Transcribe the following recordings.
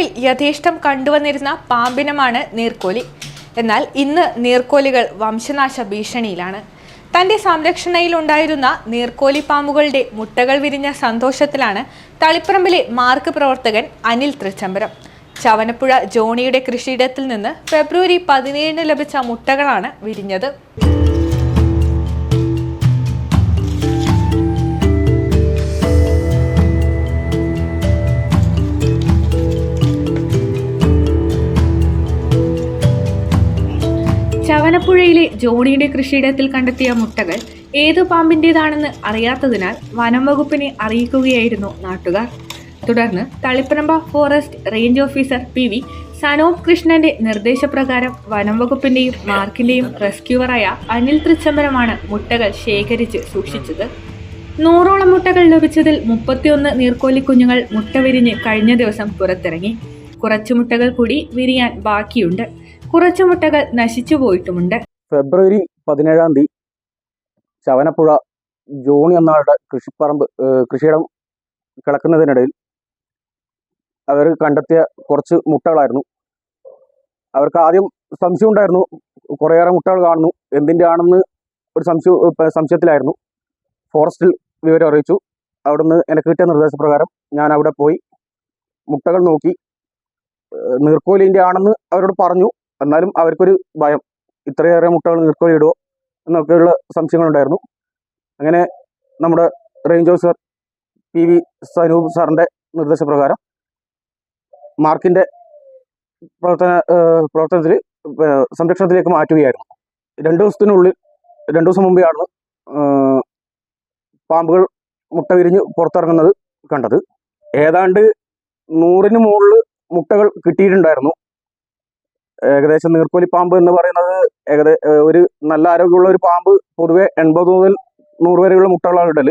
മുൻകാലങ്ങളിൽ യഥേഷ്ടം കണ്ടുവന്നിരുന്ന പാമ്പിനമാണ് നീർക്കോലി. എന്നാൽ ഇന്ന് നീർക്കോലികൾ വംശനാശ ഭീഷണിയിലാണ്. തന്റെ സംരക്ഷണയിലുണ്ടായിരുന്ന നീർക്കോലി പാമ്പുകളുടെ മുട്ടകൾ വിരിഞ്ഞ സന്തോഷത്തിലാണ് തളിപ്പറമ്പിലെ മാർക്ക് പ്രവർത്തകൻ അനിൽ തൃച്ചംബരം. ചവനപ്പുഴ ജോണിയുടെ കൃഷിയിടത്തിൽ നിന്ന് ഫെബ്രുവരി പതിനേഴിന് ലഭിച്ച മുട്ടകളാണ് വിരിഞ്ഞത്. ചവനപ്പുഴയിലെ ജോണിയുടെ കൃഷിയിടത്തിൽ കണ്ടെത്തിയ മുട്ടകൾ ഏതു പാമ്പിന്റെതാണെന്ന് അറിയാത്തതിനാൽ വനം വകുപ്പിനെ അറിയിക്കുകയായിരുന്നു നാട്ടുകാർ. തുടർന്ന് Taliparamba forest range officer P V Sanop കൃഷ്ണന്റെ നിർദ്ദേശപ്രകാരം വനം വകുപ്പിന്റെയും മാർക്കിന്റെയും റെസ്ക്യൂവറായ അനിൽ തൃച്ചംബരമാണ് മുട്ടകൾ ശേഖരിച്ച് സൂക്ഷിച്ചത്. നൂറോളം മുട്ടകൾ ലഭിച്ചതിൽ മുപ്പത്തിയൊന്ന് നീർക്കോലി കുഞ്ഞുങ്ങൾ മുട്ട വിരിഞ്ഞ് കഴിഞ്ഞ ദിവസം പുറത്തിറങ്ങി. കുറച്ചു മുട്ടകൾ കൂടി വിരിയാൻ ബാക്കിയുണ്ട്. കുറച്ചു മുട്ടകൾ നശിച്ചു പോയിട്ടുമുണ്ട്. ഫെബ്രുവരി പതിനേഴാം തീയതി ചവനപ്പുഴ ജോണി എന്നാളുടെ കൃഷിപ്പറമ്പ് കൃഷിയിടം കിടക്കുന്നതിനിടയിൽ അവർ കണ്ടെത്തിയ കുറച്ച് മുട്ടകളായിരുന്നു. അവർക്ക് ആദ്യം സംശയം ഉണ്ടായിരുന്നു കുറേയേറെ മുട്ടകൾ കാണുന്നു എന്തിന്റെ ആണെന്ന് ഒരു സംശയം സംശയത്തിലായിരുന്നു. ഫോറസ്റ്റിൽ വിവരം അറിയിച്ചു. അവിടുന്ന് എനിക്ക് കിട്ടിയ നിർദ്ദേശപ്രകാരം ഞാൻ അവിടെ പോയി മുട്ടകൾ നോക്കി നീർക്കോലിന്റെ ആണെന്ന് അവരോട് പറഞ്ഞു. എന്നാലും അവർക്കൊരു ഭയം. ഇത്രയേറെ മുട്ടകൾ നീർക്കോലി ഇടുമോ എന്നൊക്കെയുള്ള സംശയങ്ങളുണ്ടായിരുന്നു. അങ്ങനെ നമ്മുടെ range officer P V Sanoop സാറിന്റെ നിർദ്ദേശപ്രകാരം മാർക്കിന്റെ പ്രവർത്തന പ്രവർത്തനത്തിൽ സംരക്ഷണത്തിലേക്ക് മാറ്റുകയായിരുന്നു. രണ്ടു ദിവസത്തിനുള്ളിൽ രണ്ടു ദിവസം മുമ്പെയാണ് പാമ്പുകൾ മുട്ട വിരിഞ്ഞ് പുറത്തിറങ്ങുന്നത് കണ്ടത്. ഏതാണ്ട് നൂറിന് മുകളിൽ മുട്ടകൾ കിട്ടിയിട്ടുണ്ടായിരുന്നു. ഏകദേശം നീർക്കോലി പാമ്പ് എന്ന് പറയുന്നത് ഏകദേശം ഒരു നല്ല ആരോഗ്യമുള്ള ഒരു പാമ്പ് പൊതുവെ എൺപത് മുതൽ നൂറ് വരെയുള്ള മുട്ടകളാണ് ഇടൽ.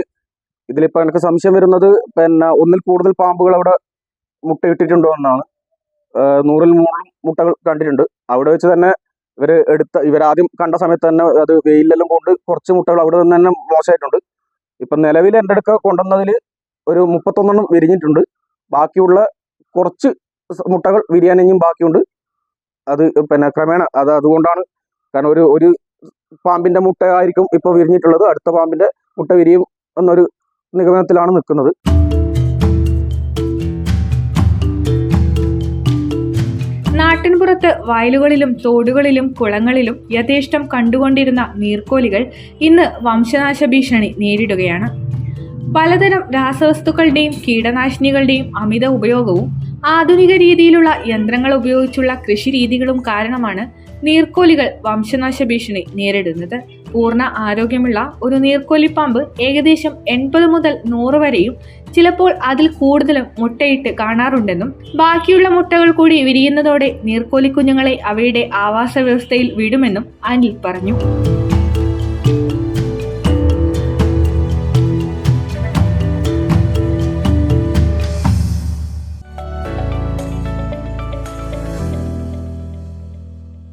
ഇതിലിപ്പോൾ എനിക്ക് സംശയം വരുന്നത് പിന്നെ ഒന്നിൽ കൂടുതൽ പാമ്പുകൾ അവിടെ മുട്ടയിട്ടിട്ടുണ്ടോ എന്നാണ്. നൂറിൽ മുകളിലും മുട്ടകൾ കണ്ടിട്ടുണ്ട്. അവിടെ വെച്ച് തന്നെ ഇവർ എടുത്ത ഇവരാദ്യം കണ്ട സമയത്ത് തന്നെ അത് വെയിലെല്ലാം കൊണ്ട് കുറച്ച് മുട്ടകൾ അവിടെ നിന്ന് തന്നെ മോശമായിട്ടുണ്ട്. ഇപ്പം നിലവിൽ എന്റെ അടുക്ക കൊണ്ടുവന്നതിൽ ഒരു മുപ്പത്തൊന്നെണ്ണം വിരിഞ്ഞിട്ടുണ്ട്. ബാക്കിയുള്ള കുറച്ച് മുട്ടകൾ വിരിയാനും ബാക്കിയുണ്ട്. അത് പിന്നെ ക്രമേണ അത് അതുകൊണ്ടാണ്. കാരണം ഒരു ഒരു പാമ്പിന്റെ മുട്ട ആയിരിക്കും ഇപ്പോൾ വിരിഞ്ഞിട്ടുള്ളത്. അടുത്ത പാമ്പിന്റെ മുട്ട വിരിയും എന്നൊരു നിഗമനത്തിലാണ് നിൽക്കുന്നത്. നാട്ടിൻപുറത്ത് വയലുകളിലും തോടുകളിലും കുളങ്ങളിലും യഥേഷ്ടം കണ്ടുകൊണ്ടിരുന്ന നീർക്കോലികൾ ഇന്ന് വംശനാശ ഭീഷണി നേരിടുകയാണ്. പലതരം രാസവസ്തുക്കളുടെയും കീടനാശിനികളുടെയും അമിത ഉപയോഗവും ആധുനിക രീതിയിലുള്ള യന്ത്രങ്ങൾ ഉപയോഗിച്ചുള്ള കൃഷി രീതികളും കാരണമാണ് നീർക്കോലികൾ വംശനാശ ഭീഷണി നേരിടുന്നത്. പൂർണ ആരോഗ്യമുള്ള ഒരു നീർക്കോലി പാമ്പ് ഏകദേശം എൺപത് മുതൽ നൂറ് വരെയും ചിലപ്പോൾ അതിൽ കൂടുതലും മുട്ടയിട്ട് കാണാറുണ്ടെന്നും ബാക്കിയുള്ള മുട്ടകൾ കൂടി വിരിയുന്നതോടെ നീർക്കോലി കുഞ്ഞുങ്ങളെ അവയുടെ ആവാസ വ്യവസ്ഥയിൽ വിടുമെന്നും അനിൽ പറഞ്ഞു.